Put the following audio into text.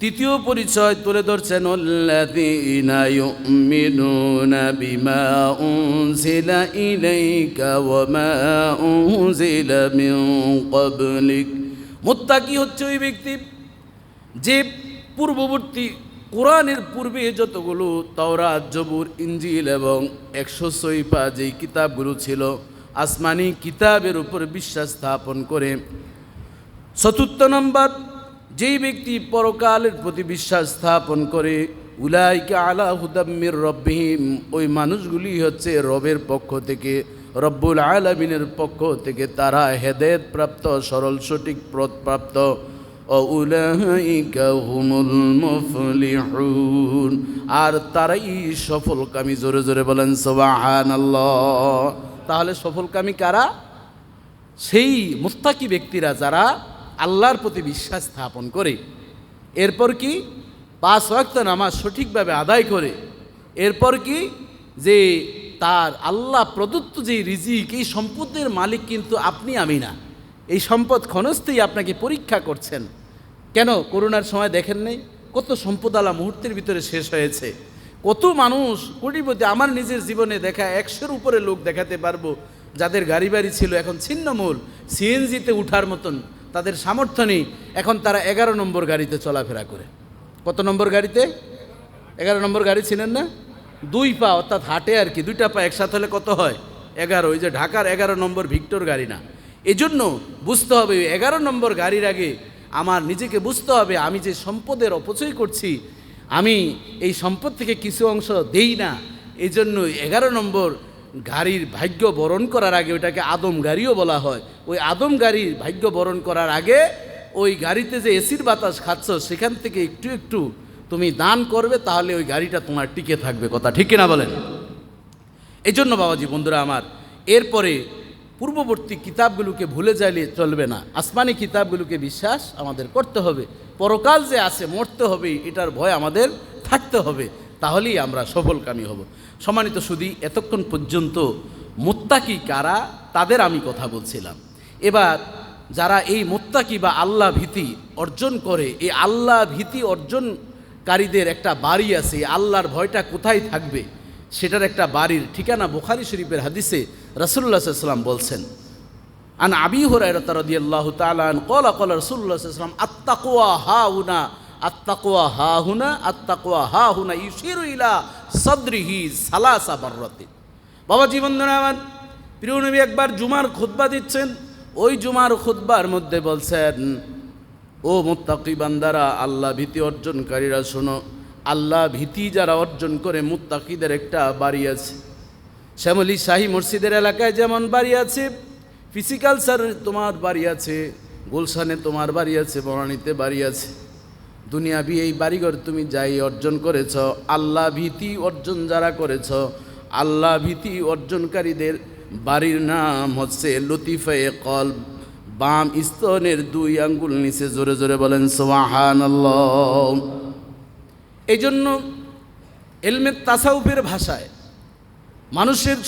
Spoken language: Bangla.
তৃতীয় পরিচয় তুলে ধরছেন الذين يؤمنون بما أنزل إليك وما أنزل من قبلك মুত্তাকি হচ্ছে ওই ব্যক্তি যে পূর্ববর্তী কোরআনের পূর্বে যতগুলো তাওরাত জবুর ইঞ্জিল এবং একশো সৈফা যেই কিতাবগুলো ছিল আসমানি কিতাবের উপর বিশ্বাস স্থাপন করে চতুর্থ নম্বর যেই ব্যক্তি পরকালের প্রতি বিশ্বাস স্থাপন করে, উলাইকে আলা হুদাম্মির রব্বিহিম, ওই মানুষগুলি হচ্ছে রবের পক্ষ থেকে, রব্বুল আলমিনের পক্ষ থেকে তারা হেদায়ত প্রাপ্ত, সরল সঠিক প্রাপ্ত। আর তারাই সফলকামী, জোরে জোরে বলেন সুবহানাল্লাহ। তাহলে সফলকামী কারা? সেই মুস্তাকি ব্যক্তিরা যারা আল্লাহর প্রতি বিশ্বাস স্থাপন করে। এরপর কি? পাঁচ ওয়াক্ত নামাজ সঠিকভাবে আদায় করে। এরপর কি? যে তার আল্লাহ প্রদত্ত যে রিজিক, এই সম্পদের মালিক কিন্তু আপনি, আমি না। এই সম্পদ ক্ষণস্থেই আপনাকে পরীক্ষা করছেন। কেন? করোনার সময় দেখেন নেই? কত সম্পদ আলা মুহূর্তের ভিতরে শেষ হয়েছে। কত মানুষ, কোটিপতি, আমার নিজের জীবনে দেখা একশোর উপরে লোক দেখাতে পারব, যাদের গাড়ি বাড়ি ছিল এখন ছিন্নমূল, সিএনজিতে উঠার মতন। তাদের সামর্থ্য নেই। এখন তারা এগারো নম্বর গাড়িতে চলাফেরা করে। কত নম্বর গাড়িতে? এগারো নম্বর গাড়ি ছিলেন না? দুই পা, অর্থাৎ হাটে আর কি, দুইটা পা একসাথে হলে কত হয়? এগারো, ওই যে ঢাকার এগারো নম্বর ভিক্টর গাড়ি না। এজন্য বুঝতে হবে, এগারো নম্বর গাড়ির আগে আমার নিজেকে বুঝতে হবে, আমি যে সম্পদের অপচয় করছি, আমি এই সম্পদ থেকে কিছু অংশ দেই না। এই জন্য এগারো নম্বর গাড়ির ভাগ্য বরণ করার আগে ওটাকে আদম গাড়িও বলা হয়। ওই আদম গাড়ির ভাগ্য বরণ করার আগে ওই গাড়িতে যে এসির বাতাস খাচ্ছ, সেখান থেকে একটু একটু তুমি দান করবে, তাহলে ওই গাড়িটা তোমার টিকে থাকবে। কথা ঠিক কিনা বলেন? এই জন্য বাবাজি, বন্ধুরা আমার, এরপরে পূর্ববর্তী কিতাবগুলোকে ভুলে যাইলে চলবে না। আসমানি কিতাবগুলোকে বিশ্বাস আমাদের করতে হবে। পরকাল যে আছে, মরতে হবে, এটার ভয় আমাদের থাকতে হবে। তাহলেই আমরা সফলকামী হব। সম্মানিত সুদী, এতক্ষণ পর্যন্ত মোত্তাকি কারা, তাদের আমি কথা বলছিলাম। এবার যারা এই মোত্তাকি বা আল্লাহ ভীতি অর্জন করে, এই আল্লাহ ভীতি অর্জনকারীদের একটা বাড়ি আছে আল্লাহর ভয়টা কোথায় থাকবে, সেটার একটা বাড়ির ঠিকানা বুখারি শরীফের হাদিসে রসুল্লাহ সাল্লাম বলছেন। আন আবি হুরায়রা রাদিয়াল্লাহু তাআলা আন ক্বালা ক্বালা রাসূলুল্লাহ সাল্লাল্লাহু হা ওয়াসাল্লাম আত্তাকওয়া হাউনা আত্তাকওয়া হাহুনা আত্তাকওয়া হাহুনা ইউশিরু ইলা সাদরিহি সালাসা বাররাতি বাবা জীবন আমার, প্রিয় নবী একবার জুমার খুতবা দিচ্ছেন। ওই জুমার খুতবার মধ্যে বলছেন, ও মুত্তাকি বান্দারা, আল্লাহ ভীতি অর্জনকারীরা শোনো। আল্লাহ ভীতি যারা অর্জন করে মুত্তাকিদের একটা বাড়ি আছে। শ্যামলী শাহী মসজিদের এলাকায় যেমন বাড়ি আছে, ফিজিক্যাল স্যার তোমার বাড়ি আছে, গুলশানে তোমার বাড়ি আছে, বনানীতে বাড়ি আছে। দুনিয়াবি এই বাড়িঘর তুমি যাই অর্জন করেছ, আল্লাহ ভীতি অর্জন যারা করেছ, আল্লাহ ভীতি অর্জনকারীদের বাড়ির নাম হচ্ছে লতিফে কল বাম স্তনের দুই আঙ্গুল নিচে জোরে জোরে বলেন সোহান এই জন্য এলমের তাসাউফের ভাষায় মানুষের